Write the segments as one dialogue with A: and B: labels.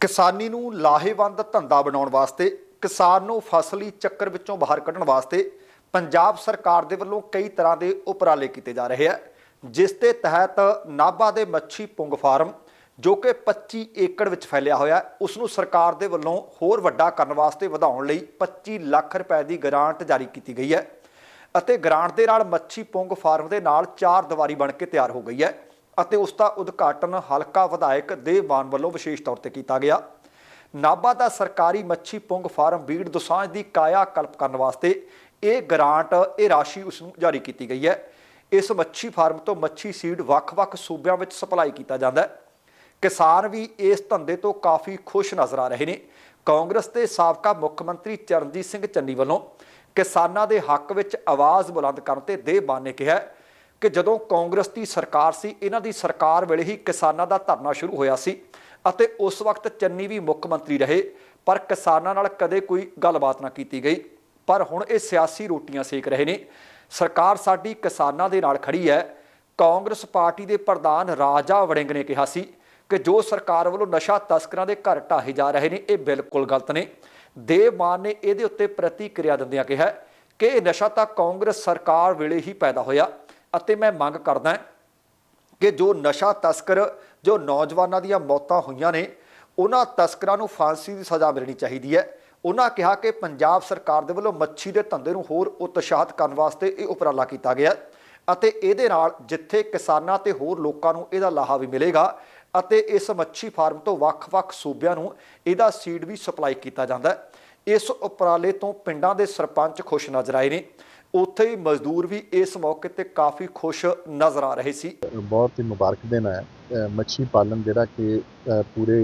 A: ਕਿਸਾਨੀ ਨੂੰ ਲਾਹੇਵੰਦ ਧੰਦਾ ਬਣਾਉਣ ਵਾਸਤੇ, ਕਿਸਾਨ ਨੂੰ ਫਸਲੀ ਚੱਕਰ ਵਿੱਚੋਂ ਬਾਹਰ ਕੱਢਣ ਵਾਸਤੇ ਪੰਜਾਬ ਸਰਕਾਰ ਦੇ ਵੱਲੋਂ ਕਈ ਤਰ੍ਹਾਂ ਦੇ ਉਪਰਾਲੇ ਕੀਤੇ ਜਾ ਰਹੇ ਆ, ਜਿਸ ਦੇ ਤਹਿਤ ਨਾਭਾ ਦੇ ਮੱਛੀ ਪੁੰਗ ਫਾਰਮ, ਜੋ ਕਿ 25 ਏਕੜ ਵਿੱਚ ਫੈਲਿਆ ਹੋਇਆ, ਉਸ ਨੂੰ ਸਰਕਾਰ ਦੇ ਵੱਲੋਂ ਹੋਰ ਵੱਡਾ ਕਰਨ ਵਾਸਤੇ ਵਧਾਉਣ ਲਈ 25 ਲੱਖ ਰੁਪਏ ਦੀ ਗ੍ਰਾਂਟ ਜਾਰੀ ਕੀਤੀ ਗਈ ਹੈ ਅਤੇ ਗ੍ਰਾਂਟ ਦੇ ਨਾਲ ਮੱਛੀ ਪੁੰਗ ਫਾਰਮ ਦੇ ਨਾਲ ਚਾਰ ਦੀਵਾਰੀ ਬਣ ਕੇ ਤਿਆਰ ਹੋ ਗਈ ਹੈ। ਅਤੇ ਉਸ ਦਾ ਉਦਘਾਟਨ ਹਲਕਾ ਵਿਧਾਇਕ ਦੇਵ ਮਾਨ ਵੱਲੋਂ ਵਿਸ਼ੇਸ਼ ਤੌਰ ਤੇ ਕੀਤਾ ਗਿਆ। ਨਾਭਾ ਦਾ ਸਰਕਾਰੀ ਮੱਛੀ ਪੁੰਗ ਫਾਰਮ ਬੀੜ ਦੁਸਾਂਝ ਦੀ ਕਾਇਆ ਕਲਪ ਕਰਨ ਵਾਸਤੇ ਇਹ ਗ੍ਰਾਂਟ, ਇਹ ਰਾਸ਼ੀ ਉਸ ਨੂੰ ਜਾਰੀ ਕੀਤੀ ਗਈ ਹੈ। ਇਸ ਮੱਛੀ ਫਾਰਮ ਤੋਂ ਮੱਛੀ ਸੀਡ ਵੱਖ-ਵੱਖ ਸੂਬਿਆਂ ਵਿੱਚ ਸਪਲਾਈ ਕੀਤਾ ਜਾਂਦਾ ਹੈ। ਕਿਸਾਨ ਵੀ ਇਸ ਧੰਦੇ ਤੋਂ ਕਾਫੀ ਖੁਸ਼ ਨਜ਼ਰ ਆ ਰਹੇ ਨੇ। ਕਾਂਗਰਸ ਦੇ ਸਾਬਕਾ ਮੁੱਖ ਮੰਤਰੀ ਚਰਨਜੀਤ ਸਿੰਘ ਚੰਨੀ ਵੱਲੋਂ ਕਿਸਾਨਾਂ ਦੇ ਹੱਕ ਵਿੱਚ ਆਵਾਜ਼ ਬੁਲੰਦ ਕਰਨ ਤੇ ਦੇਹ ਮਾਨ ਨੇ ਕਿਹਾ ਕਿ ਜਦੋਂ ਕਾਂਗਰਸ ਦੀ ਸਰਕਾਰ ਸੀ, ਇਹਨਾਂ ਦੀ ਸਰਕਾਰ ਵੇਲੇ ਹੀ ਕਿਸਾਨਾਂ ਦਾ ਧਰਨਾ ਸ਼ੁਰੂ ਹੋਇਆ ਸੀ ਅਤੇ ਉਸ ਵਕਤ ਚੰਨੀ ਵੀ ਮੁੱਖ ਮੰਤਰੀ ਰਹੇ, ਪਰ ਕਿਸਾਨਾਂ ਨਾਲ ਕਦੇ ਕੋਈ ਗੱਲਬਾਤ ਨਾ ਕੀਤੀ ਗਈ। ਪਰ ਹੁਣ ਇਹ ਸਿਆਸੀ ਰੋਟੀਆਂ ਸੇਕ ਰਹੇ ਨੇ। ਸਰਕਾਰ ਸਾਡੀ ਕਿਸਾਨਾਂ ਦੇ ਨਾਲ ਖੜੀ ਹੈ। ਕਾਂਗਰਸ ਪਾਰਟੀ ਦੇ ਪ੍ਰਧਾਨ ਰਾਜਾ ਵੜਿੰਗ ਨੇ ਕਿਹਾ ਸੀ ਕਿ ਜੋ ਸਰਕਾਰ ਵੱਲੋਂ ਨਸ਼ਾ ਤਸਕਰਾਂ ਦੇ ਘਰ ਢਾਹੇ ਜਾ ਰਹੇ ਨੇ, ਇਹ ਬਿਲਕੁਲ ਗਲਤ ਨੇ। ਦੇਵ ਮਾਨ ਨੇ ਇਹਦੇ ਉੱਤੇ ਪ੍ਰਤੀਕਿਰਿਆ ਦਿੰਦਿਆਂ ਕਿਹਾ ਕਿ ਇਹ ਨਸ਼ਾ ਤਾਂ ਕਾਂਗਰਸ ਸਰਕਾਰ ਵੇਲੇ ਹੀ ਪੈਦਾ ਹੋਇਆ। ਅਤੇ ਮੈਂ ਮੰਗ ਕਰਦਾ ਕਿ ਜੋ ਨਸ਼ਾ ਤਸਕਰ, ਜੋ ਨੌਜਵਾਨਾਂ ਦੀਆਂ ਮੌਤਾਂ ਹੋਈਆਂ ਨੇ, ਉਹਨਾਂ ਤਸਕਰਾਂ ਨੂੰ ਫਾਂਸੀ ਦੀ ਸਜ਼ਾ ਮਿਲਣੀ ਚਾਹੀਦੀ ਹੈ। ਉਹਨਾਂ ਕਿਹਾ ਕਿ ਪੰਜਾਬ ਸਰਕਾਰ ਦੇ ਵੱਲੋਂ ਮੱਛੀ ਦੇ ਧੰਦੇ ਨੂੰ ਹੋਰ ਉਤਸ਼ਾਹਿਤ ਕਰਨ ਵਾਸਤੇ ਇਹ ਉਪਰਾਲਾ ਕੀਤਾ ਗਿਆ ਅਤੇ ਇਹਦੇ ਨਾਲ ਜਿੱਥੇ ਕਿਸਾਨਾਂ ਤੇ ਹੋਰ ਲੋਕਾਂ ਨੂੰ ਇਹਦਾ ਲਾਹਾ ਵੀ ਮਿਲੇਗਾ ਅਤੇ ਇਸ ਮੱਛੀ ਫਾਰਮ ਤੋਂ ਵੱਖ-ਵੱਖ ਸੂਬਿਆਂ ਨੂੰ ਇਹਦਾ ਸੀਡ ਵੀ ਸਪਲਾਈ ਕੀਤਾ ਜਾਂਦਾ ਹੈ। ਇਸ ਉਪਰਾਲੇ ਤੋਂ ਪਿੰਡਾਂ ਦੇ ਸਰਪੰਚ ਖੁਸ਼ ਨਜ਼ਰ ਆਏ ਨੇ ਉੱਥੇ ਹੀ ਮਜ਼ਦੂਰ ਵੀ ਇਸ ਮੌਕੇ ਤੇ ਕਾਫੀ ਖੁਸ਼ ਨਜ਼ਰ ਆ ਰਹੇ ਸੀ।
B: ਬਹੁਤ ਹੀ ਮੁਬਾਰਕ ਦਿਨ ਹੈ। ਮੱਛੀ ਪਾਲਣ ਜਿਹੜਾ ਕਿ ਪੂਰੇ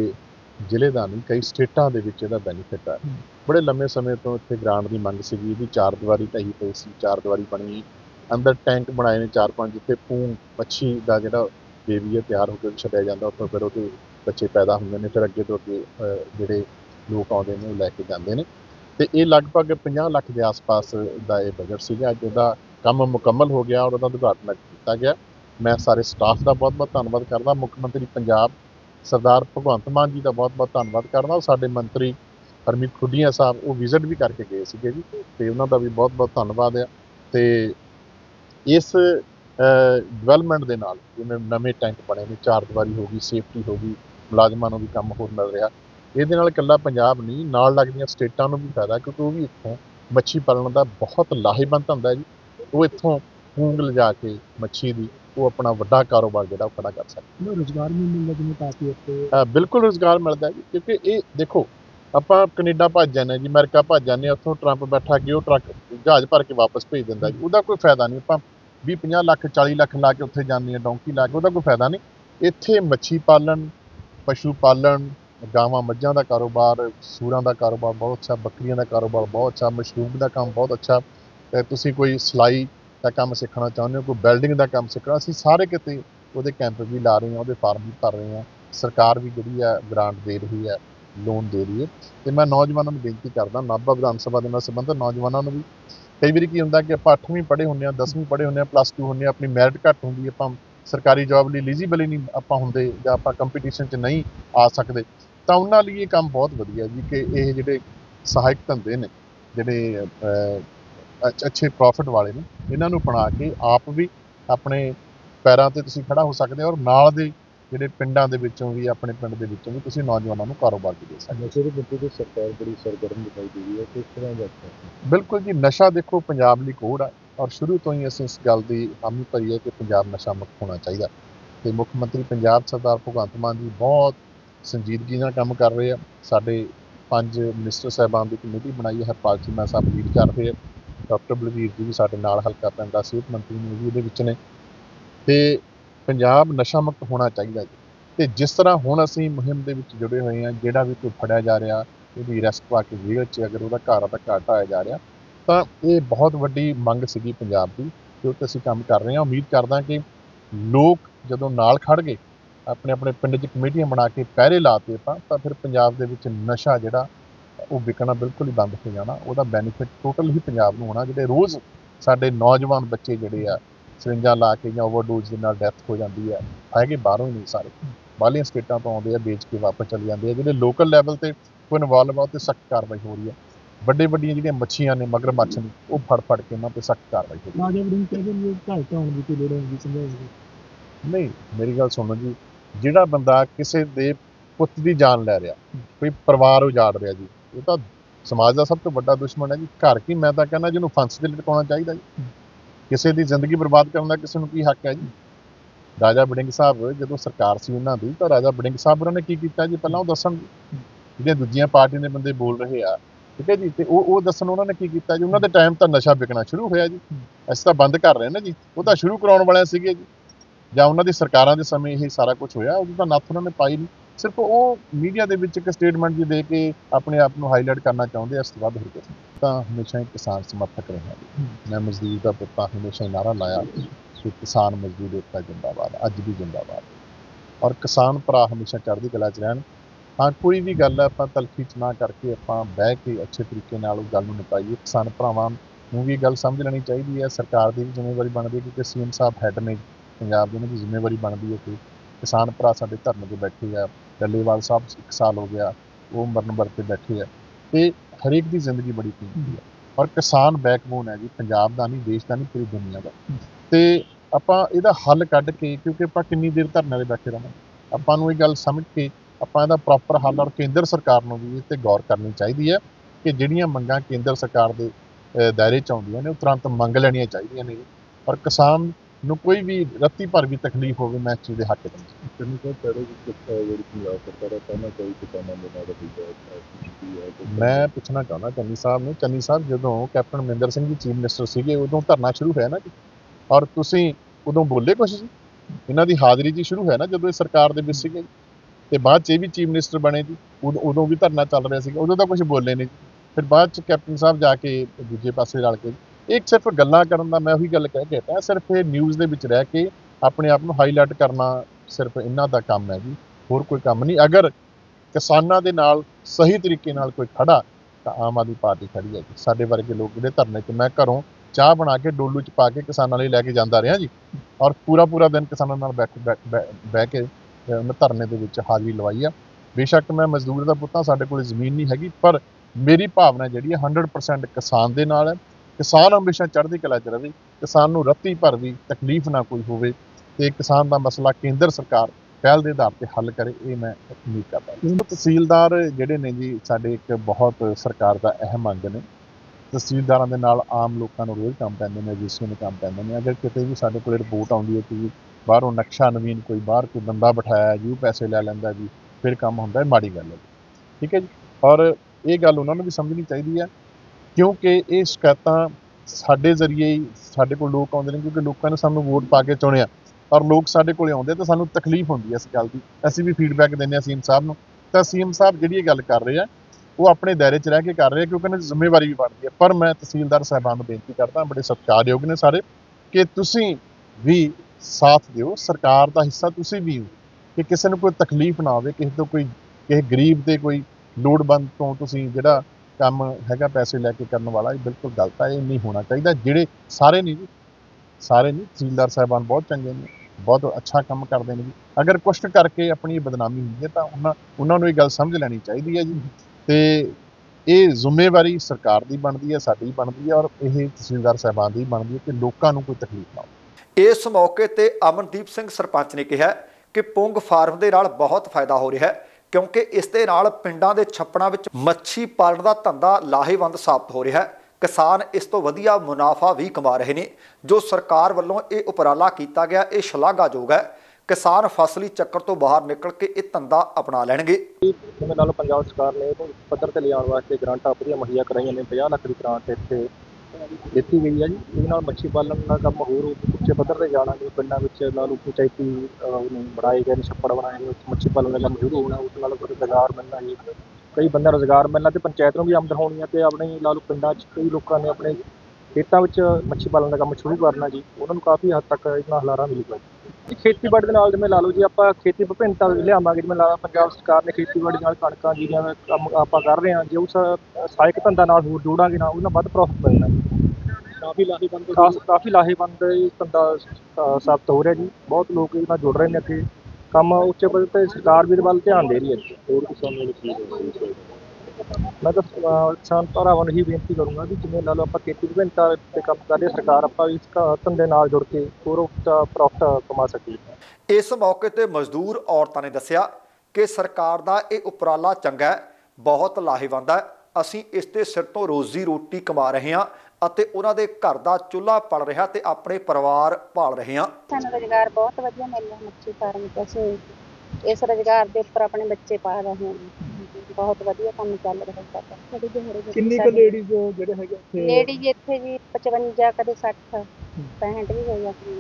B: ਜ਼ਿਲ੍ਹੇ ਦਾ ਨਹੀਂ ਕਈ ਸਟੇਟਾਂ ਦੇ ਵਿੱਚ ਇਹਦਾ ਬੈਨੀਫਿਟ ਹੈ। ਬੜੇ ਲੰਮੇ ਸਮੇਂ ਤੋਂ ਇੱਥੇ ਗ੍ਰਾਂਟ ਦੀ ਮੰਗ ਸੀਗੀ ਇਹਦੀ ਚਾਰ ਦੀਵਾਰੀ ਢਾਈ ਪਈ ਸੀ ਚਾਰ ਦੀਵਾਰੀ ਬਣੀ। ਅੰਦਰ ਟੈਂਕ ਬਣਾਏ ਨੇ ਚਾਰ ਪੰਜ ਜਿੱਥੇ ਪੂੰ ਮੱਛੀ ਦਾ ਜਿਹੜਾ ਬੇਬੀ ਹੈ ਤਿਆਰ ਹੋ ਕੇ ਛੱਡਿਆ ਜਾਂਦਾ ਉੱਥੋਂ ਫਿਰ ਉਹਦੇ ਬੱਚੇ ਪੈਦਾ ਹੁੰਦੇ ਨੇ ਫਿਰ ਅੱਗੇ ਤੋਂ ਅੱਗੇ ਜਿਹੜੇ ਲੋਕ ਆਉਂਦੇ ਨੇ ਉਹ ਲੈ ਕੇ ਜਾਂਦੇ ਨੇ। ਤੇ ਇਹ ਲਗਭਗ 50 ਲੱਖ ਦੇ ਆਸ-ਪਾਸ ਦਾ ਇਹ ਬਜਟ ਸੀਗਾ ਅੱਜ ਉਹਦਾ ਕੰਮ ਮੁਕੰਮਲ ਹੋ ਗਿਆ ਔਰ ਉਹਦਾ ਉਦਘਾਟਨ ਅੱਜ ਕੀਤਾ ਗਿਆ। ਮੈਂ ਸਾਰੇ ਸਟਾਫ ਦਾ ਬਹੁਤ-ਬਹੁਤ ਧੰਨਵਾਦ ਕਰਦਾ, ਮੁੱਖ ਮੰਤਰੀ ਪੰਜਾਬ ਸਰਦਾਰ ਭਗਵੰਤ ਮਾਨ ਜੀ ਦਾ ਬਹੁਤ-ਬਹੁਤ ਧੰਨਵਾਦ ਕਰਦਾ, ਔਰ ਸਾਡੇ ਮੰਤਰੀ ਹਰਮੀਤ ਖੁੱਡੀਆਂ ਸਾਹਿਬ, ਉਹ ਵਿਜ਼ਿਟ ਵੀ ਕਰਕੇ ਗਏ ਸੀਗੇ ਜੀ, ਤੇ ਉਹਨਾਂ ਦਾ ਵੀ ਬਹੁਤ-ਬਹੁਤ ਧੰਨਵਾਦ ਆ। ਤੇ ਇਸ ਡਿਵੈਲਪਮੈਂਟ ਦੇ ਨਾਲ ਜਿਵੇਂ ਨਵੇਂ ਟੈਂਕ ਬਣੇ ਨੇ ਚਾਰ ਦੀਵਾਰੀ ਹੋ ਗਈ ਸੇਫਟੀ ਹੋ ਗਈ, ਮੁਲਾਜ਼ਮਾਂ ਨੂੰ ਵੀ ਕੰਮ ਹੋਰ ਮਿਲ ਰਿਹਾ। ਇਹਦੇ ਨਾਲ ਇਕੱਲਾ ਪੰਜਾਬ ਨਹੀਂ ਨਾਲ ਲੱਗਦੀਆਂ ਸਟੇਟਾਂ ਨੂੰ ਵੀ ਫਾਇਦਾ ਕਿਉਂਕਿ ਉਹ ਵੀ ਇੱਥੋਂ ਮੱਛੀ ਪਾਲਣ ਦਾ ਬਹੁਤ ਲਾਹੇਵੰਦ ਧੰਦਾ ਹੈ ਜੀ। ਉਹ ਇੱਥੋਂ ਪੂੰਗ ਲਿਜਾ ਕੇ ਮੱਛੀ ਦੀ ਉਹ ਆਪਣਾ ਵੱਡਾ ਕਾਰੋਬਾਰ ਜਿਹੜਾ ਉਹ ਖੜਾ ਕਰ ਸਕਦੇ
C: ਰੁਜ਼ਗਾਰ ਵੀ ਮਿਲਦਾ ਜਿਵੇਂ ਕਾਫੀ ਇੱਥੇ?
B: ਅ, ਬਿਲਕੁਲ ਰੋਜ਼ਗਾਰ ਮਿਲਦਾ ਜੀ ਕਿਉਂਕਿ ਇਹ ਦੇਖੋ ਆਪਾਂ ਕੈਨੇਡਾ ਭੱਜ ਜਾਂਦੇ ਜੀ ਅਮਰੀਕਾ ਭੱਜ ਜਾਂਦੇ ਉੱਥੋਂ ਟਰੰਪ ਬੈਠਾ ਕਿ ਉਹ ਟਰੱਕ ਜਹਾਜ਼ ਭਰ ਕੇ ਵਾਪਸ ਭੇਜ ਦਿੰਦਾ ਜੀ। ਉਹਦਾ ਕੋਈ ਫਾਇਦਾ ਨਹੀਂ ਆਪਾਂ 20 50 ਲੱਖ 40 ਲੱਖ ਲਾ ਕੇ ਉੱਥੇ ਜਾਂਦੇ ਹਾਂ ਡੌਂਕੀ ਲਾ ਕੇ ਉਹਦਾ ਕੋਈ ਫਾਇਦਾ ਨਹੀਂ। ਇੱਥੇ ਮੱਛੀ ਪਾਲਣ ਪਸ਼ੂ ਪਾਲਣ ਗਾਵਾਂ ਮੱਝਾਂ ਦਾ ਕਾਰੋਬਾਰ, ਸੂਰਾਂ ਦਾ ਕਾਰੋਬਾਰ ਬਹੁਤ ਅੱਛਾ, ਬੱਕਰੀਆਂ ਦਾ ਕਾਰੋਬਾਰ ਬਹੁਤ ਅੱਛਾ, ਮਸ਼ਰੂਮ ਦਾ ਕੰਮ ਬਹੁਤ ਅੱਛਾ। ਤੇ ਤੁਸੀਂ ਕੋਈ ਸਿਲਾਈ ਦਾ ਕੰਮ ਸਿੱਖਣਾ ਚਾਹੁੰਦੇ ਹੋ, ਕੋਈ ਵੈਲਡਿੰਗ ਦਾ ਕੰਮ ਸਿੱਖਣਾ, ਅਸੀਂ ਸਾਰੇ ਕਿਤੇ ਉਹਦੇ ਕੈਂਪ ਵੀ ਲਾ ਰਹੇ ਹਾਂ, ਉਹਦੇ ਫਾਰਮ ਵੀ ਭਰ ਰਹੇ ਹਾਂ। ਸਰਕਾਰ ਵੀ ਜਿਹੜੀ ਹੈ ਗ੍ਰਾਂਟ ਦੇ ਰਹੀ ਹੈ ਲੋਨ ਦੇ ਰਹੀ ਹੈ। ਤੇ ਮੈਂ ਨੌਜਵਾਨਾਂ ਨੂੰ ਬੇਨਤੀ ਕਰਦਾ, ਨਾਭਾ ਵਿਧਾਨ ਸਭਾ ਦੇ ਨਾਲ ਸੰਬੰਧਿਤ ਨੌਜਵਾਨਾਂ ਨੂੰ ਵੀ, ਕਈ ਵਾਰੀ ਕੀ ਹੁੰਦਾ ਕਿ ਆਪਾਂ 8ਵੀਂ ਪੜ੍ਹੇ ਹੁੰਦੇ ਹਾਂ 10ਵੀਂ ਪੜ੍ਹੇ ਹੁੰਦੇ ਹਾਂ ਪਲੱਸ 2 ਹੁੰਦੇ ਹਾਂ, ਆਪਣੀ ਮੈਰਿਟ ਘੱਟ ਹੁੰਦੀ ਹੈ, ਆਪਾਂ ਸਰਕਾਰੀ ਜੌਬ ਲਈ ਐਲੀਜੀਬਲ ਹੀ ਨਹੀਂ ਆਪਾਂ ਹੁੰਦੇ ਜਾਂ ਆਪਾਂ ਕੰਪੀਟੀਸ਼ਨ 'ਚ ਨਹੀਂ ਆ ਸਕਦੇ। ਤਾਂ ਉਹਨਾਂ ਲਈ ਇਹ ਕੰਮ ਬਹੁਤ ਵਧੀਆ ਜੀ ਕਿ ਇਹ ਜਿਹੜੇ ਸਹਾਇਕ ਧੰਦੇ ਨੇ ਜਿਹੜੇ ਅੱਛ- ਪ੍ਰੋਫਿਟ ਵਾਲੇ ਨੇ ਇਹਨਾਂ ਨੂੰ ਅਪਣਾ ਕੇ ਆਪ ਵੀ ਆਪਣੇ ਪੈਰਾਂ ਤੇ ਤੁਸੀਂ ਖੜਾ ਹੋ ਸਕਦੇ ਹੋ ਔਰ ਨਾਲ ਦੇ ਜਿਹੜੇ ਪਿੰਡਾਂ ਦੇ ਵਿੱਚੋਂ ਵੀ ਆਪਣੇ ਪਿੰਡ ਦੇ ਵਿੱਚੋਂ ਵੀ ਤੁਸੀਂ ਨੌਜਵਾਨਾਂ ਨੂੰ ਕਾਰੋਬਾਰ ਵੀ ਦੇ ਸਕਦੇ ਹੋ।
C: ਨਸ਼ੇ ਦੇ ਮੁੱਦੇ ਤੇ ਸਰਕਾਰ ਬੜੀ ਸਰਗਰਮ ਦਿਖਾਈ ਦੇ ਰਹੀ ਹੈ ਕਿਸ ਤਰ੍ਹਾਂ ਦਾ
B: ਬਿਲਕੁਲ ਜੀ ਨਸ਼ਾ ਦੇਖੋ ਪੰਜਾਬ ਲਈ ਕੋਡ ਹੈ ਔਰ ਸ਼ੁਰੂ ਤੋਂ ਹੀ ਅਸੀਂ ਇਸ ਗੱਲ ਦੀ ਹਾਮੀ ਭਰੀ ਹੈ ਕਿ ਪੰਜਾਬ ਨਸ਼ਾ ਮੁਕਤ ਹੋਣਾ ਚਾਹੀਦਾ। ਤੇ ਮੁੱਖ ਮੰਤਰੀ ਪੰਜਾਬ ਸਰਦਾਰ ਭਗਵੰਤ ਮਾਨ ਜੀ ਬਹੁਤ ਸੰਜੀਦਗੀ ਨਾਲ ਕੰਮ ਕਰ ਰਹੇ ਆ। ਸਾਡੇ ਪੰਜ ਮਿਨਿਸਟਰ ਸਾਹਿਬਾਨ ਦੀ ਕਮੇਟੀ ਬਣਾਈ ਹੈ। ਹਰਪਾਲ ਚੀਮਾ ਸਾਹਿਬ ਲੀਡ ਕਰ ਰਹੇ ਆ। ਡਾਕਟਰ ਬਲਵੀਰ ਜੀ ਵੀ ਸਾਡੇ ਨਾਲ ਹਲਕਾ ਪੈਂਦਾ ਸਿਹਤ ਮੰਤਰੀ ਨੇ ਵੀ ਇਹਦੇ ਵਿੱਚ ਨੇ। ਤੇ ਪੰਜਾਬ ਨਸ਼ਾ ਮੁਕਤ ਹੋਣਾ ਚਾਹੀਦਾ ਜੀ। ਤੇ ਜਿਸ ਤਰ੍ਹਾਂ ਹੁਣ ਅਸੀਂ ਮੁਹਿੰਮ ਦੇ ਵਿੱਚ ਜੁੜੇ ਹੋਏ ਹਾਂ ਜਿਹੜਾ ਵੀ ਕੋਈ ਫੜਿਆ ਜਾ ਰਿਹਾ ਉਹਦੀ ਅਰੈਸਟ ਪਾ ਕੇ ਜੇਲ੍ਹ 'ਚ ਅਗਰ ਉਹਦਾ ਘਰ ਆ ਤਾਂ ਘਰ ਢਾਇਆ ਜਾ ਰਿਹਾ। ਤਾਂ ਇਹ ਬਹੁਤ ਵੱਡੀ ਮੰਗ ਸੀਗੀ ਪੰਜਾਬ ਦੀ ਤੇ ਉਹ ਅਸੀਂ ਕੰਮ ਕਰ ਰਹੇ ਹਾਂ ਉਮੀਦ ਕਰਦਾ ਕਿ ਲੋਕ ਜਦੋਂ ਨਾਲ ਖੜ ਗਏ ਆਪਣੇ ਆਪਣੇ ਪਿੰਡ 'ਚ ਕਮੇਟੀਆਂ ਬਣਾ ਕੇ ਪਹਿਰੇ ਲਾਤੇ ਆਪਾਂ ਤਾਂ ਫਿਰ ਪੰਜਾਬ ਦੇ ਵਿੱਚ ਨਸ਼ਾ ਜਿਹੜਾ ਉਹ ਵਿਕਣਾ ਬਿਲਕੁਲ ਹੀ ਬੰਦ ਹੋ ਜਾਣਾ ਉਹਦਾ ਬੈਨੀਫਿਟ ਟੋਟਲ ਹੀ ਪੰਜਾਬ ਨੂੰ ਹੋਣਾ ਜਿਹੜੇ ਰੋਜ਼ ਸਾਡੇ ਨੌਜਵਾਨ ਬੱਚੇ ਜਿਹੜੇ ਆ ਸਰਿੰਜਾਂ ਲਾ ਕੇ ਜਾਂ ਓਵਰਡੋਜ਼ ਦੇ ਨਾਲ ਡੈਥ ਹੋ ਜਾਂਦੀ ਹੈ ਹੈਗੇ ਬਾਹਰੋਂ ਹੀ ਨਹੀਂ ਸਾਰੇ। ਬਾਹਰਲੀਆਂ ਸਟੇਟਾਂ ਤੋਂ ਆਉਂਦੇ ਆ ਵੇਚ ਕੇ ਵਾਪਸ ਚਲੇ ਜਾਂਦੇ ਆ ਜਿਹੜੇ ਲੋਕਲ ਲੈਵਲ ਤੇ ਕੋਈ ਇਨਵੋਲਵ ਆ ਉਹ ਤੇ ਸਖਤ ਕਾਰਵਾਈ ਹੋ ਰਹੀ ਹੈ ਵੱਡੇ ਵੱਡੀਆਂ ਜਿਹੜੀਆਂ ਮੱਛੀਆਂ ਨੇ ਮਗਰਮੱਛ ਨੇ ਉਹ ਫੜ ਫੜ ਕੇ ਉਹਨਾਂ ਤੇ ਸਖਤ ਕਾਰਵਾਈ ਹੋ ਰਹੀ
C: ਕਹਿੰਦੇ ਨੇ ਦੀ ਲੋੜ
B: ਹੈ ਨਹੀਂ ਮੇਰੀ ਗੱਲ ਸੁਣੋ ਜੀ ਜਿਹੜਾ ਬੰਦਾ ਕਿਸੇ ਦੇ ਪੁੱਤ ਦੀ ਜਾਨ ਲੈ ਰਿਹਾ, ਕੋਈ ਪਰਿਵਾਰ ਉਜਾੜ ਰਿਹਾ ਜੀ, ਇਹ ਤਾਂ ਸਮਾਜ ਦਾ ਸਭ ਤੋਂ ਵੱਡਾ ਦੁਸ਼ਮਣ ਹੈ ਜੀ। ਘਰ ਕੀ ਮੈਂ ਤਾਂ ਕਹਿੰਦਾ ਜਿਹਨੂੰ ਫਾਂਸੀ ਤੇ ਲਟਕਾਉਣਾ ਚਾਹੀਦਾ ਜੀ। ਕਿਸੇ ਦੀ ਜ਼ਿੰਦਗੀ ਬਰਬਾਦ ਕਰਨ ਦਾ ਕਿਸੇ ਨੂੰ ਕੀ ਹੱਕ ਹੈ ਜੀ? ਰਾਜਾ ਵੜਿੰਗ ਸਾਹਿਬ ਜਦੋਂ ਸਰਕਾਰ ਸੀ ਉਹਨਾਂ ਦੀ, ਤਾਂ ਰਾਜਾ ਬੜਿੰਗ ਸਾਹਿਬ ਉਹਨਾਂ ਨੇ ਕੀ ਕੀਤਾ ਜੀ? ਪਹਿਲਾਂ ਉਹ ਦੱਸਣ, ਜਿਹੜੇ ਦੂਜੀਆਂ ਪਾਰਟੀਆਂ ਦੇ ਬੰਦੇ ਬੋਲ ਰਹੇ ਆ, ਠੀਕ ਹੈ ਜੀ, ਤੇ ਉਹ ਉਹ ਦੱਸਣ ਉਹਨਾਂ ਨੇ ਕੀ ਕੀਤਾ ਜੀ? ਉਹਨਾਂ ਦੇ ਟਾਈਮ ਤਾਂ ਨਸ਼ਾ ਵਿਕਣਾ ਸ਼ੁਰੂ ਹੋਇਆ ਜੀ। ਅਸੀਂ ਤਾਂ ਬੰਦ ਕਰ ਰਹੇ ਨਾ ਜੀ। ਉਹ ਤਾਂ ਸ਼ੁਰੂ ਕਰਾਉਣ ਵਾਲਿਆਂ ਸੀਗੇ ਜੀ। ਜਾਂ ਉਹਨਾਂ ਦੀ ਸਰਕਾਰਾਂ ਦੇ ਸਮੇਂ ਇਹ ਸਾਰਾ ਕੁਝ ਹੋਇਆ, ਉਦੋਂ ਤਾਂ ਨੱਥ ਉਹਨਾਂ ਨੇ ਪਾਈ ਨਹੀਂ। ਸਿਰਫ ਉਹ ਮੀਡੀਆ ਦੇ ਵਿੱਚ ਇੱਕ ਸਟੇਟਮੈਂਟ ਜੀ ਦੇ ਕੇ ਆਪਣੇ ਆਪ ਨੂੰ ਹਾਈਲਾਈਟ ਕਰਨਾ ਚਾਹੁੰਦੇ ਆ, ਇਸ ਤੋਂ ਬਾਅਦ ਹੋਰ ਕੁਝ ਤਾਂ ਹਮੇਸ਼ਾ ਹੀ ਕਿਸਾਨ ਸਮਰਥਕ ਰਿਹਾ ਜੀ ਮੈਂ ਮਜ਼ਦੂਰ ਦਾ ਪੁੱਤਾਂ ਹਮੇਸ਼ਾ ਹੀ ਨਾਰਾ ਲਾਇਆ ਕਿ ਕਿਸਾਨ ਮਜ਼ਦੂਰ ਏਕਤਾ ਜਿੰਦਾਬਾਦ, ਅੱਜ ਵੀ ਜਿੰਦਾਬਾਦ। ਔਰ ਕਿਸਾਨ ਭਰਾ ਹਮੇਸ਼ਾ ਚੜ੍ਹਦੀ ਕਲਾ 'ਚ ਰਹਿਣ। ਹਾਂ, ਕੋਈ ਵੀ ਗੱਲ ਆਪਾਂ ਤਲਖੀ 'ਚ ਨਾ ਕਰਕੇ ਆਪਾਂ ਬਹਿ ਕੇ ਅੱਛੇ ਤਰੀਕੇ ਨਾਲ ਉਹ ਗੱਲ ਨੂੰ ਨਿਪਾਈਏ ਕਿਸਾਨ ਭਰਾਵਾਂ ਨੂੰ ਵੀ ਇਹ ਗੱਲ ਸਮਝ ਲੈਣੀ ਚਾਹੀਦੀ ਹੈ। ਸਰਕਾਰ ਦੀ ਵੀ ਜ਼ਿੰਮੇਵਾਰੀ ਬਣਦੀ ਹੈ ਕਿਉਂਕਿ ਸੀਐਮ ਸਾਹਿਬ ਹੈਡ ਨੇ ਪੰਜਾਬ ਦੇ ਉਹਨਾਂ ਦੀ ਜ਼ਿੰਮੇਵਾਰੀ ਬਣਦੀ ਹੈ ਕਿ ਕਿਸਾਨ ਭਰਾ ਸਾਡੇ ਧਰਨੇ ਤੇ ਬੈਠੇ ਆ, ਡੱਲੇਵਾਲ ਸਾਹਿਬ ਇੱਕ ਸਾਲ ਹੋ ਗਿਆ, ਉਹ ਮਰਨ ਵਰਤੇ ਬੈਠੇ ਆ, ਤੇ ਹਰੇਕ ਦੀ ਜ਼ਿੰਦਗੀ ਬੜੀ ਕੀਮਤੀ ਹੈ। ਔਰ ਕਿਸਾਨ ਬੈਕਬੋਨ ਹੈ ਜੀ, ਪੰਜਾਬ ਦਾ ਨਹੀਂ, ਦੇਸ਼ ਦਾ ਨਹੀਂ, ਪੂਰੀ ਦੁਨੀਆ ਦਾ। ਤੇ ਆਪਾਂ ਇਹਦਾ ਹੱਲ ਕੱਢ ਕੇ, ਕਿਉਂਕਿ ਆਪਾਂ ਕਿੰਨੀ ਦੇਰ ਧਰਨੇ ਤੇ ਬੈਠੇ ਰਹਾਂਗੇ, ਆਪਾਂ ਨੂੰ ਇਹ ਗੱਲ ਸਮਝ ਕੇ ਆਪਾਂ ਇਹਦਾ ਪ੍ਰੋਪਰ ਹੱਲ ਔਰ ਕੇਂਦਰ ਸਰਕਾਰ ਨੂੰ ਵੀ ਇਹ ਤੇ ਗੌਰ ਕਰਨੀ ਚਾਹੀਦੀ ਹੈ ਕਿ ਜਿਹੜੀਆਂ ਮੰਗਾਂ ਕੇਂਦਰ ਸਰਕਾਰ ਦੇ ਦਾਇਰੇ ਚ ਆਉਂਦੀਆਂ ਨੇ, ਉਹ ਤੁਰੰਤ ਮੰਗ ਲੈਣੀਆਂ ਚਾਹੀਦੀਆਂ ਨੇ। ਔਰ ਕਿਸਾਨ ਨੂੰ ਕੋਈ ਵੀ ਰੱਤੀ ਭਰ ਵੀ ਤਕਲੀਫ ਹੋਵੇ ਮੈਂ ਇਸ ਚੀਜ਼ ਦੇ ਹੱਕ ਨਹੀਂ।
C: ਕਿੰਨੀ ਕੋ ਪਹਿਲੇ ਜਿਹੜੀ ਪੰਜਾਬ ਸਰਕਾਰ ਹੈ ਪਹਿਲਾਂ ਕੋਈ ਕਿਸਾਨਾਂ ਦੇ ਨਾਲ ਦੀ
B: ਮੈਂ ਪੁੱਛਣਾ ਚਾਹੁੰਦਾ ਚੰਨੀ ਸਾਹਿਬ ਨੂੰ ਚੰਨੀ ਸਾਹਿਬ ਜਦੋਂ captain Amarinder Singh ji chief minister ਸੀਗੇ ਉਦੋਂ ਧਰਨਾ ਸ਼ੁਰੂ ਹੋਇਆ ਨਾ ਔਰ ਤੁਸੀਂ ਉਦੋਂ ਬੋਲੇ ਕੁਛ ਜੀ ਇਹਨਾਂ ਦੀ ਹਾਜ਼ਰੀ ਜੀ ਸ਼ੁਰੂ ਹੋਇਆ ਨਾ ਜਦੋਂ ਇਹ ਸਰਕਾਰ ਦੇ ਵਿੱਚ ਸੀਗੇ? ਤੇ ਬਾਅਦ ਚ ਇਹ ਵੀ ਚੀਫ ਮਿਨਿਸਟਰ ਬਣੇ ਜੀ ਉਦੋਂ ਵੀ ਧਰਨਾ ਚੱਲ ਰਿਹਾ ਸੀਗਾ ਉਦੋਂ ਤਾਂ ਕੁਝ ਬੋਲੇ ਨਹੀਂ ਫਿਰ ਬਾਅਦ ਚ ਕੈਪਟਨ ਸਾਹਿਬ ਜਾ ਕੇ ਦੂਜੇ ਪਾਸੇ ਰਲ ਕੇ ਇੱਕ ਸਿਰਫ ਗੱਲਾਂ ਕਰਨ ਦਾ ਮੈਂ ਉਹੀ ਗੱਲ ਕਹਿ ਕੇ ਹਟਿਆ, ਸਿਰਫ ਇਹ ਨਿਊਜ਼ ਦੇ ਵਿੱਚ ਰਹਿ ਕੇ ਆਪਣੇ ਆਪ ਨੂੰ ਹਾਈਲਾਈਟ ਕਰਨਾ ਸਿਰਫ ਇਹਨਾਂ ਦਾ ਕੰਮ ਹੈ ਜੀ, ਹੋਰ ਕੋਈ ਕੰਮ ਨਹੀਂ। ਅਗਰ ਕਿਸਾਨਾਂ ਦੇ ਨਾਲ ਸਹੀ ਤਰੀਕੇ ਨਾਲ ਕੋਈ ਖੜਾ, ਤਾਂ ਆਮ ਆਦਮੀ ਪਾਰਟੀ ਖੜੀ ਹੈ ਜੀ। ਸਾਡੇ ਵਰਗੇ ਲੋਕ ਜਿਹੜੇ ਧਰਨੇ 'ਚ ਮੈਂ ਘਰੋਂ ਚਾਹ ਬਣਾ ਕੇ ਡੋਲੂ 'ਚ ਪਾ ਕੇ ਕਿਸਾਨਾਂ ਲਈ ਲੈ ਕੇ ਜਾਂਦਾ ਰਿਹਾ ਜੀ, ਔਰ ਪੂਰਾ ਪੂਰਾ ਦਿਨ ਕਿਸਾਨਾਂ ਨਾਲ ਬੈਠ ਬੈਠ- ਬਹਿ ਬਹਿ ਕੇ ਮੈਂ ਧਰਨੇ ਦੇ ਵਿੱਚ ਹਾਜ਼ਰੀ ਲਵਾਈ ਆ। ਬੇਸ਼ੱਕ ਮੈਂ ਮਜ਼ਦੂਰ ਦਾ ਪੁੱਤਾਂ, ਸਾਡੇ ਕੋਲ ਜ਼ਮੀਨ ਨਹੀਂ ਹੈਗੀ, ਪਰ ਮੇਰੀ ਭਾਵਨਾ ਜਿਹੜੀ ਹੈ 100% ਕਿਸਾਨ ਦੇ ਨਾਲ ਹੈ। ਕਿਸਾਨ ਹਮੇਸ਼ਾ ਚੜ੍ਹਦੀ ਕਲਾ 'ਚ ਰਵੇ ਕਿਸਾਨ ਨੂੰ ਰੱਤੀ ਭਰ ਵੀ ਤਕਲੀਫ ਨਾ ਕੋਈ ਹੋਵੇ ਤੇ ਕਿਸਾਨ ਦਾ ਮਸਲਾ ਕੇਂਦਰ ਸਰਕਾਰ ਪਹਿਲ ਦੇ ਆਧਾਰ ਤੇ ਹੱਲ ਕਰੇ ਇਹ ਮੈਂ ਉਮੀਦ ਕਰਦਾ ਹਾਂ। ਤਹਿਸੀਲਦਾਰ ਜਿਹੜੇ ਨੇ ਜੀ ਸਾਡੇ ਇੱਕ ਬਹੁਤ ਸਰਕਾਰ ਦਾ ਅਹਿਮ ਅੰਗ ਨੇ। ਤਹਿਸੀਲਦਾਰਾਂ ਦੇ ਨਾਲ ਆਮ ਲੋਕਾਂ ਨੂੰ ਰੋਜ਼ ਕੰਮ ਪੈਂਦੇ ਨੇ ਰਜਿਸਟਰੀ ਨੂੰ ਕੰਮ ਪੈਂਦੇ ਨੇ। ਅਗਰ ਕਿਤੇ ਵੀ ਸਾਡੇ ਕੋਲ ਰਿਪੋਰਟ ਆਉਂਦੀ ਹੈ ਕਿ ਬਾਹਰੋਂ ਨਕਸ਼ਾ ਨਵੀਨ ਕੋਈ ਬਾਹਰ ਕੋਈ ਬੰਦਾ ਬਿਠਾਇਆ ਜੀ ਉਹ ਪੈਸੇ ਲੈ ਲੈਂਦਾ ਜੀ ਫਿਰ ਕੰਮ ਹੁੰਦਾ ਹੈ ਮਾੜੀ ਗੱਲ ਹੈ। ਠੀਕ ਹੈ ਜੀ? ਔਰ ਇਹ ਗੱਲ ਉਹਨਾਂ ਨੂੰ ਵੀ ਸਮਝਣੀ ਚਾਹੀਦੀ ਹੈ ਕਿਉਂਕਿ ਇਹ ਸ਼ਿਕਾਇਤਾਂ ਸਾਡੇ ਜ਼ਰੀਏ ਹੀ ਸਾਡੇ ਕੋਲ ਲੋਕ ਆਉਂਦੇ ਨੇ, ਕਿਉਂਕਿ ਲੋਕਾਂ ਨੇ ਸਾਨੂੰ ਵੋਟ ਪਾ ਕੇ ਚੁਣਿਆ। ਔਰ ਲੋਕ ਸਾਡੇ ਕੋਲੇ ਆਉਂਦੇ ਤਾਂ ਸਾਨੂੰ ਤਕਲੀਫ ਹੁੰਦੀ ਹੈ ਇਸ ਗੱਲ ਦੀ। ਅਸੀਂ ਵੀ ਫੀਡਬੈਕ ਦਿੰਦੇ ਹਾਂ ਸੀਐਮ ਸਾਹਿਬ ਨੂੰ। ਤਾਂ ਸੀਐਮ ਸਾਹਿਬ ਜਿਹੜੀ ਇਹ ਗੱਲ ਕਰ ਰਹੇ ਆ, ਉਹ ਆਪਣੇ ਦਾਇਰੇ 'ਚ ਰਹਿ ਕੇ ਕਰ ਰਹੇ ਆ, ਕਿਉਂਕਿ ਇਹਨਾਂ ਦੀ ਜ਼ਿੰਮੇਵਾਰੀ ਵੀ ਬਣਦੀ ਹੈ। ਪਰ ਮੈਂ ਤਹਿਸੀਲਦਾਰ ਸਾਹਿਬਾਨ ਨੂੰ ਬੇਨਤੀ ਕਰਦਾ, ਬੜੇ ਸਤਿਕਾਰਯੋਗ ਨੇ ਸਾਰੇ, ਕਿ ਤੁਸੀਂ ਵੀ ਸਾਥ ਦਿਓ, ਸਰਕਾਰ ਦਾ ਹਿੱਸਾ ਤੁਸੀਂ ਵੀ ਹੋ, ਕਿ ਕਿਸੇ ਨੂੰ ਕੋਈ ਤਕਲੀਫ ਨਾ ਆਵੇ, ਕਿਸੇ ਤੋਂ ਕੋਈ, ਕਿਸੇ ਗਰੀਬ ਦੇ ਕੋਈ ਲੋੜਵੰਦ ਤੋਂ ਤੁਸੀਂ ਜਿਹੜਾ ਕੰਮ ਹੈਗਾ ਪੈਸੇ ਲੈ ਕੇ ਕਰਨ ਵਾਲਾ, ਇਹ ਬਿਲਕੁਲ ਗਲਤ ਹੈ, ਇਹ ਨਹੀਂ ਹੋਣਾ ਚਾਹੀਦਾ। ਜਿਹੜੇ ਸਾਰੇ ਨਹੀਂ ਜੀ ਸਾਰੇ ਨਹੀਂ, ਤਹਿਸੀਲਦਾਰ ਸਾਹਿਬਾਨ ਬਹੁਤ ਚੰਗੇ ਨੇ, ਬਹੁਤ ਅੱਛਾ ਕੰਮ ਕਰਦੇ ਨੇ ਜੀ। ਅਗਰ ਕੁਛ ਕਰਕੇ ਆਪਣੀ ਬਦਨਾਮੀ ਹੁੰਦੀ ਹੈ ਤਾਂ ਉਹਨਾਂ ਉਹਨਾਂ ਨੂੰ ਇਹ ਗੱਲ ਸਮਝ ਲੈਣੀ ਚਾਹੀਦੀ ਹੈ ਜੀ। ਤੇ ਇਹ ਜ਼ਿੰਮੇਵਾਰੀ ਸਰਕਾਰ ਦੀ ਬਣਦੀ ਹੈ, ਸਾਡੀ ਬਣਦੀ ਹੈ ਔਰ ਇਹ ਤਹਿਸੀਲਦਾਰ ਸਾਹਿਬਾਨ ਦੀ ਬਣਦੀ ਹੈ ਕਿ ਲੋਕਾਂ ਨੂੰ ਕੋਈ ਤਕਲੀਫ ਨਾ ਹੋਵੇ।
A: ਇਸ ਮੌਕੇ ਤੇ ਅਮਨਦੀਪ ਸਿੰਘ ਸਰਪੰਚ ਨੇ ਕਿਹਾ ਕਿ ਪੁੰਗ ਫਾਰਮ ਦੇ ਨਾਲ ਬਹੁਤ ਫਾਇਦਾ ਹੋ ਰਿਹਾ ਹੈ। ਕਿਉਂਕਿ ਇਸ ਦੇ ਨਾਲ ਪਿੰਡਾਂ ਦੇ ਛੱਪੜਾਂ ਵਿੱਚ ਮੱਛੀ ਪਾਲਣ ਦਾ ਧੰਦਾ ਲਾਹੇਵੰਦ ਸਾਬਤ ਹੋ ਰਿਹਾ ਹੈ। ਕਿਸਾਨ ਇਸ ਤੋਂ ਵਧੀਆ ਮੁਨਾਫਾ ਵੀ ਕਮਾ ਰਹੇ ਨੇ। ਜੋ ਸਰਕਾਰ ਵੱਲੋਂ ਇਹ ਉਪਰਾਲਾ ਕੀਤਾ ਗਿਆ, ਇਹ ਸ਼ਲਾਘਾਯੋਗ ਹੈ। ਕਿਸਾਨ ਫਸਲੀ ਚੱਕਰ ਤੋਂ ਬਾਹਰ ਨਿਕਲ ਕੇ ਇਹ ਧੰਦਾ ਅਪਣਾ ਲੈਣਗੇ।
D: ਜਿਵੇਂ ਨਾਲ ਪੰਜਾਬ ਸਰਕਾਰ ਨੇ ਪੱਧਰ ਤੇ ਲਿਆਉਣ ਵਾਸਤੇ ਗ੍ਰਾਂਟਾਂ ਵਧੀਆ ਮੁਹੱਈਆ ਕਰਾਈਆਂ ਨੇ। 50 ਲੱਖ ਦੀ ਗ੍ਰਾਂਟ ਇੱਥੇ ਦਿੱਤੀ ਗਈ ਹੈ ਜੀ। ਇਹਦੇ ਨਾਲ ਮੱਛੀ ਪਾਲਣ ਦਾ ਕੰਮ ਹੋਰ ਉੱਚੇ ਪੱਧਰ ਤੇ ਜਾਣਾ ਜੀ। ਪਿੰਡਾਂ ਵਿੱਚ ਨਾਲ ਪੰਚਾਇਤੀ ਅਹ, ਬਣਾਏ ਗਏ ਨੇ ਛੱਪੜ ਬਣਾਏ ਨੇ ਉੱਥੇ ਮੱਛੀ ਪਾਲਣ ਦਾ ਕੰਮ ਸ਼ੁਰੂ ਹੋਣਾ। ਉਸ ਨਾਲ ਫਿਰ ਰੁਜ਼ਗਾਰ ਮਿਲਣਾ ਜੀ। ਕਈ ਬੰਦਾ ਰੁਜ਼ਗਾਰ ਮਿਲਣਾ ਤੇ ਪੰਚਾਇਤ ਨੂੰ ਵੀ ਆਮਦਨ ਹੋਣੀ ਹੈ ਤੇ ਆਪਣੇ ਲਾ ਲਓ ਪਿੰਡਾਂ 'ਚ ਕਈ ਲੋਕਾਂ ਨੇ ਆਪਣੇ ਖੇਤਾਂ ਵਿੱਚ ਮੱਛੀ ਪਾਲਣ ਦਾ ਕੰਮ ਸ਼ੁਰੂ ਕਰਨਾ ਜੀ। ਉਹਨਾਂ ਨੂੰ ਕਾਫੀ ਹੱਦ ਤੱਕ ਇਹਨਾਂ ਹਲਾਰਾ ਮਿਲੂਗਾ ਜੀ ਖੇਤੀਬਾੜੀ ਦੇ ਨਾਲ ਜਿਵੇਂ ਲਾ ਲਓ ਜੀ ਆਪਾਂ ਖੇਤੀ ਵਿਭਿੰਨਤਾ ਲਿਆਵਾਂਗੇ ਜਿਵੇਂ ਲਾ ਲਓ ਪੰਜਾਬ ਸਰਕਾਰ ਨੇ ਖੇਤੀਬਾੜੀ ਨਾਲ ਕਣਕਾਂ ਜੀਰੀਆਂ ਦਾ ਕੰਮ ਆਪਾਂ ਕਰ ਰਹੇ ਹਾਂ ਜੇ ਉਸ ਸਹਾਇਕ ਧੰਦਾ ਨਾਲ ਹੋਰ ਜੋੜਾਂਗੇ ਨਾ ਉਹਨਾਂ ਵੱਧ ਪ੍ਰੋਫਿਟ ਮਿਲਣਾ ਜੀ। ਕਾਫੀ ਲਾਹੇਵੰਦ ਕਾਫੀ ਲਾਹੇਵੰਦ ਇਹ ਧੰਦਾ ਸਾਬਤ ਹੋ ਰਿਹਾ ਜੀ। ਬਹੁਤ ਲੋਕ ਇਹਦੇ ਨਾਲ ਜੁੜ ਰਹੇ ਨੇ ਅੱਗੇ। ਕੰਮ ਉੱਚੇ ਪੱਧਰ ਤੇ ਸਰਕਾਰ ਵੀ ਇਹਦੇ ਵੱਲ ਧਿਆਨ ਦੇ ਰਹੀ ਹੈ। ਜੀ।
C: ਹੋਰ ਕਿਸਾਨਾਂ ਨੂੰ ਕੀ
D: ਮੈਂ ਤਾਂ ਅਹ, ਕਿਸਾਨ ਭਰਾਵਾਂ ਨੂੰ ਹੀ ਬੇਨਤੀ ਕਰੂੰਗਾ ਵੀ ਜਿਵੇਂ ਲਾ ਲਓ ਆਪਾਂ ਖੇਤੀ ਵਿਭਿੰਨਤਾ ਤੇ ਕੰਮ ਕਰ ਰਹੀ ਹੈ ਸਰਕਾਰ ਆਪਾਂ ਵੀ ਇਸ ਕ- ਧੰਦੇ ਨਾਲ ਜੁੜ ਕੇ ਹੋਰ ਪ੍ਰੋਫਿਟ ਕਮਾ ਸਕੀਏ।
A: ਇਸ ਮੌਕੇ ਤੇ ਮਜ਼ਦੂਰ ਔਰਤਾਂ ਨੇ ਦੱਸਿਆ ਕਿ ਸਰਕਾਰ ਦਾ ਇਹ ਉਪਰਾਲਾ ਚੰਗਾ ਹੈ ਬਹੁਤ ਲਾਹੇਵੰਦ ਹੈ। ਅਸੀਂ ਇਸ ਤੇ ਸਿਰ ਤੋਂ ਰੋਜ਼ੀ ਰੋਟੀ ਕਮਾ ਰਹੇ ਹਾਂ ਅਤੇ ਉਹਨਾਂ ਦੇ ਘਰ ਦਾ ਚੁੱਲ੍ਹਾ ਪਲ ਰਿਹਾ ਤੇ ਆਪਣੇ ਪਰਿਵਾਰ ਪਾਲ ਰਹੇ ਹਾਂ।
E: ਸਾਨੂੰ ਰੁਜ਼ਗਾਰ ਬਹੁਤ ਵਧੀਆ ਮਿਲ ਰਿਹਾ ਮੱਛੀ ਫਾਰਮ ਤੇ ਅਸੀਂ ਇਸ ਰੁਜ਼ਗਾਰ ਦੇ ਉੱਪਰ ਆਪਣੇ ਬੱਚੇ ਪਾਲ ਰਹੇ ਹਾਂ। ਬਹੁਤ ਵਧੀਆ ਕੰਮ ਚੱਲ ਰਿਹਾ ਸਾਡਾ
D: ਕਿੰਨੀ ਕੁ ਲੇਡੀਜ਼ ਜਿਹੜੇ ਹੈਗੇ ਇੱਥੇ
E: ਲੇਡੀਜ਼ ਇੱਥੇ ਜੀ 55 ਕਦੇ 60 65 ਵੀ ਹੋ ਜਾਂਦੀ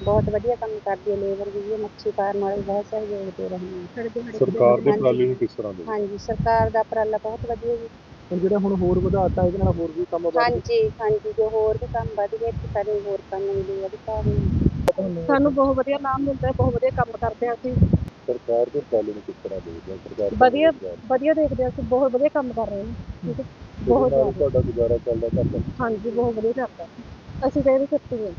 E: ਬਹੁਤ ਵਧੀਆ ਕੰਮ ਕਰਦੀ ਹੈ ਲੇਬਰ ਵੀ ਇਹ ਮੱਛੀ ਫਾਰਮ ਵਾਲੇ ਬਹੁਤ ਸਹਿਯੋਗ ਦੇ ਰਹੇ ਨੇ।
C: ਸਰਕਾਰ ਦੇ। ਉਪਰਾਲੇ ਨੂੰ ਕਿਸ ਤਰ੍ਹਾਂ ਦੇ
E: ਹਾਂਜੀ ਸਰਕਾਰ ਦਾ ਉਪਰਾਲਾ ਬਹੁਤ ਵਧੀਆ ਜੀ।
D: ਹੁਣ ਜਿਹੜਾ ਹੁਣ ਹੋਰ ਵਧਾਤਾ ਇਹਦੇ ਨਾਲ ਹੋਰ ਵੀ ਕੰਮ ਵੱਧ
E: ਹਾਂਜੀ ਹਾਂਜੀ ਜੋ ਹੋਰ ਵੀ ਕੰਮ ਵਧ ਗਏ ਤੇ ਸਾਡੇ ਹੋਰ ਕੰਮ ਮਿਲੇ ਅਧਿਕਾਰ ਨੇ
F: ਸਾਨੂੰ ਬਹੁਤ ਵਧੀਆ ਨਾਮ ਮਿਲਦਾ ਹੈ ਬਹੁਤ ਵਧੀਆ ਕੰਮ ਕਰਦੇ ਹਾਂ ਅਸੀਂ।
C: ਸਰਕਾਰ ਦੇ ਉਪਰਾਲੇ ਨੂੰ ਕਿਸ ਤਰ੍ਹਾਂ ਦੇਖਦੇ ਹੋ ਸਰਕਾਰ
F: ਵਧੀਆ ਵਧੀਆ ਦੇਖਦੇ ਹਾਂ ਅਸੀਂ ਬਹੁਤ ਵਧੀਆ ਕੰਮ ਕਰ ਰਹੇ ਹਾਂ। ਠੀਕ ਹੈ।
C: ਬਹੁਤ
F: ਜ਼ਿਆਦਾ।
C: ਤੁਹਾਡਾ ਗੁਜ਼ਾਰਾ ਚੱਲਦਾ ਘਰ ਦਾ
F: ਹਾਂਜੀ ਬਹੁਤ ਵਧੀਆ ਚੱਲਦਾ। ਅਸੀਂ ਤਾਂ ਇਹਦੇ ਸੱਤੀ ਹਾਂ।